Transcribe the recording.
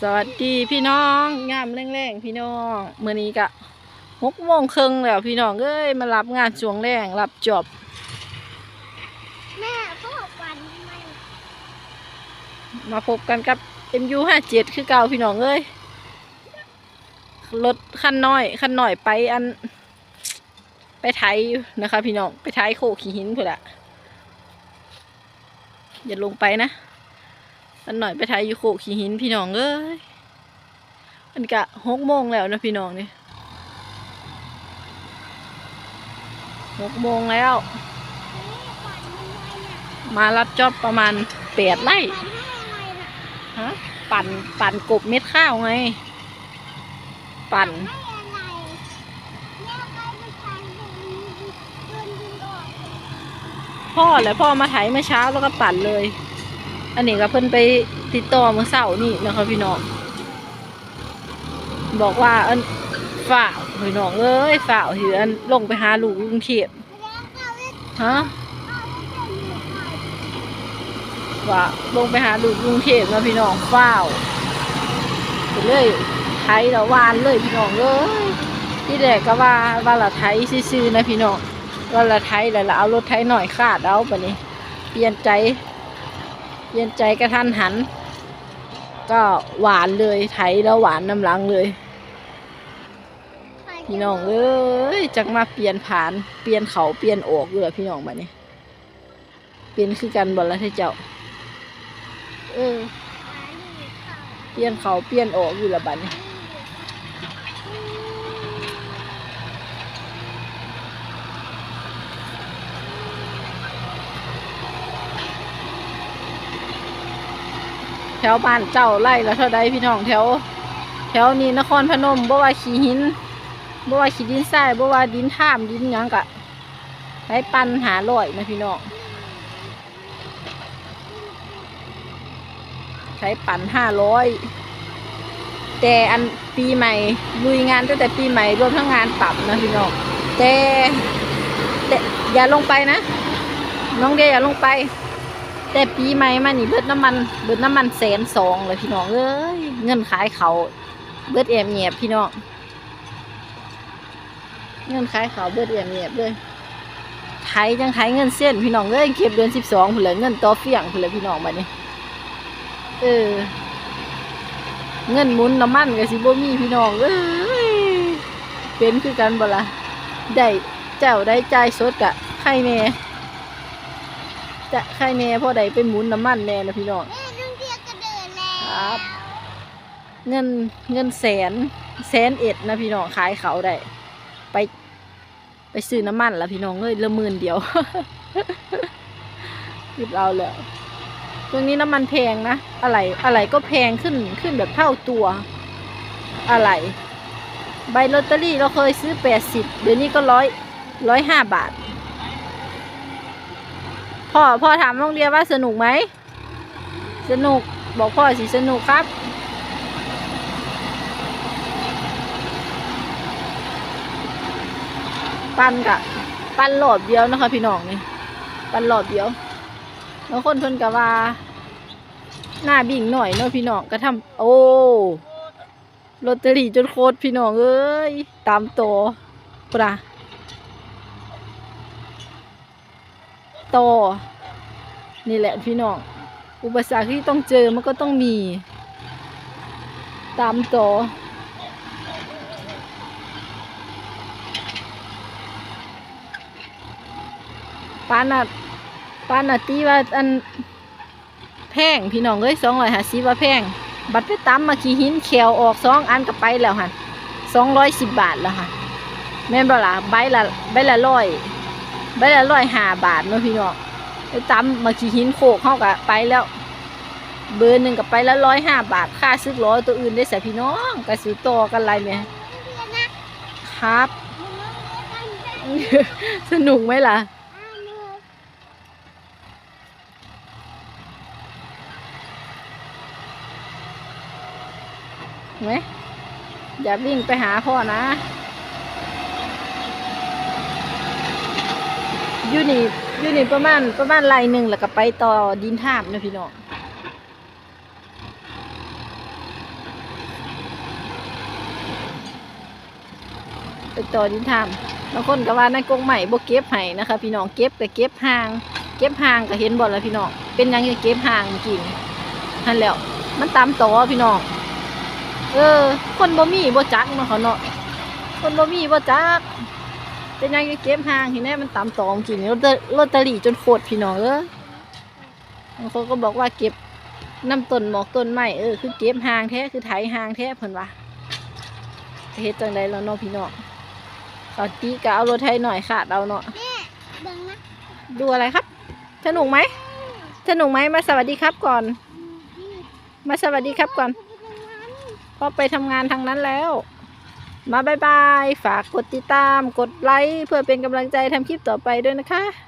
สวัสดีพี่น้องงามแรงๆพี่น้องเมื่อนี้กะหกโมงครึ่งแล้วพี่น้องเอ้ยมารับงานช่วงแรงรับจบแม่พ่อฝันทำไมมาพบกันกับ MU ห้าเจ็ดคือเก่าพี่น้องเอ้ยรถคันน้อยคันน้อยไปอัน ไปไทยนะคะ พี่น้องไปไทยโคขี้หินเพื่อละอย่าลงไปนะ คันหน่อยไปไทยอยู่โคกขี้หินพี่น้องเอ้ยมันกะหกโมงแล้วนะพี่น้องนี่หกโมงแล้ว มารับจอบประมาณแปดไร่ฝันให้อะไรน่ฮะปั่นปั่นกบเม็ดข้าวไง ปั่นให้อเดินเดินดึงออกพ่อแหละพ่อมาไถเมื่อเช้าแล้วก็ปั่นเลย อันนี้ก็เพิ่นไปติดต่อเมื่อเสาร์นี่นะคะพี่น้องบอกว่าอันฝ่าวพี่น้องเอ้ยฝ่าวเหือนลงไปหาลูกกรุงเทพแล้วก็เล่นฮะว่าลงไปหาลูกกรุงเทพนะพี่น้องฝ่าวไปเลยไถแล้ววานเลยพี่น้องเอ้ยที่แรกก็ว่าว่าละไถซื่อๆนะพี่น้องว่าละไถแล้วเอารถไถหน่อยคาดเอาปนี้เปลี่ยนใจ เปลี่ยนใจกระทันหัน ก็หวานเลยไถแล้วหวานน้ำหลังเลย พี่น้องเอ้ยจักมาเปลี่ยนผ่านเปลี่ยนเขาเปลี่ยนออกเลยพี่น้องบัดนี้เปลี่ยนคือกันบ่ละที่เจ้าเออเปลี่ยนเขาเปลี่ยนออกอยู่ละบัดนี้ ถวบ้านเจ้าไล่ละเท่าใดพี่น้องแถว แถวนี้นครพนมบ่ว่าขี้หินบ่ว่าขี้ดินทรายบ่ว่าดินท่ามดินหยังกะให้ปั่นหาลอยนะพี่น้องใช้ปั่นห้าร้อยแต่อันปีใหม่ลุยงานตั้งแต่ปีใหม่รวมทั้งงานปรับนะพี่น้องแต่แต่อย่าลงไปนะ น้องเดียอย่าลงไป แต่ปีใหม่มานี่เบิดน้ำมันเบิดน้ำมันแสนสองเลยพี่น้องเอ้ยเงินขายเขาเบิดเอียมเงียบพี่น้องเงินขายเขาเบิดเอียมเงียบเลยไทยจังไทยเงินเส้นพี่น้องเอ้ยเก็บเดือนสิบสองพุ่นเลยเงินต่อเฟียงพุ่นเลยพี่น้องบัดนี้เออ เงินมุนน้ำมันกับสิบ่มีพี่น้องเอ้ยเป็นคือกันบ่ละได้เจ้าได้ใจายสดกะใครแน่ จะใครแน่พ่อใดไปหมุนน้ำมันแน่นะพี่น้องแม่ลุงเทียก็เดินแล้วครับ เงินเงินแสนแสนเอ็ดนะพี่น้องขายเขาได้ไป ไปซื้อน้ำมันละพี่น้องเอ้ยละหมื่นเดียวรีบเอาเลยตรงนี้น้ำมันแพงนะอะไรอะไรก็แพงขึ้นขึ้นแบบเท่าตัวอะไร ใบลอตเตอรี่เราเคยซื้อแปดสิบเดี๋ยวนี้ก็ร้อยร้อยห้าบาท พ่อพ่อถามน้องเดียว่าสนุกไหม สนุกบอกพ่อสิสนุกครับ ปั้นกะปั้นหลอดเดียวนะคะพี่น้องนี่ปั้นหลอดเดียวแล้วคนเพิ่นกะว่า หน้าบิ่งหน่อยเนาะพี่น้องก็ทำโอ้ลอตเตอรี่จนโคตรพี่น้องเอ้ยตามโตวปะ ตอ นี่แหละพี่น้อง อุปสรรคที่ต้องเจอมันก็ต้องมี ตามต่อปานัดปานัดตีว่าอันแพงพี่น้องเอ้ยสองร้อยห้าสิบว่าแพง บัตรไปตั้มมาขี่หินเขียวออกสองอันก็ไปแล้วค่ะสองร้อยสิบบาทแล้วค่ะแม่นบ่ล่ะใบละใบละร้อย ใบละร้อยห้าบาทเนาะพี่น้องไปตั้มาขี่หินโขกเข้ากับไปแล้ว เบอร์หนึ่งกับไปละร้อยห้าบาท ค่าซื้อร้อยตัวอื่นได้ใส่พี่น้องกระสือต่อกันอะไรเนี่ยครับ สนุกไหมล่ะอ้าวมือเห็นไหมอย่าวิ่งไปหาพ่อนะ อยู่นี่อยู่นี่ประมาณประมาณไรหนึ่งแล้วก็ไปต่อดินทาบนะพี่น้องไปต่อดินทาบบางคนก็ว่านั่นกงใหม่บวเก็บไห้นะคะ พี่น้องเก็บแต่เก็บห่าง เก็บห่างก็เห็นบ่แล้วพี่น้องเป็นยังไงเก็บห่างจริงนั่นแล้ว มันตามต่อพี่น้องเออ คนบ่มีบ่จักมาเขาเนาะคนบ่มีบ่จัก เป็นหยังจะเก็บห่างเห็นแน่มันตามต่อเมื่อกี้นี่ลอตเตอลอตเตอรี่จนโคตรพี่น้องเออบางคนก็บอกว่าเก็บน้ำต้นหมอกต้นไม้เออคือเก็บห่างแท้คือไถห่างแท้เพิ่นว่าจะเฮ็ดจังไดแล้วเนาะพี่น้องตอนตีก็เอารถไถหน่อยขาดเอาเนาะแม่เบิ่งนะดูอะไรครับสนุกไหมสนุกไหมมาสวัสดีครับก่อนนี่มาสวัสดีครับก่อนไปทำงานพอไปทำงานทางนั้นแล้ว มาบายบาย ฝากกดติดตาม กดไลค์เพื่อเป็นกำลังใจทำคลิปต่อไปด้วยนะคะ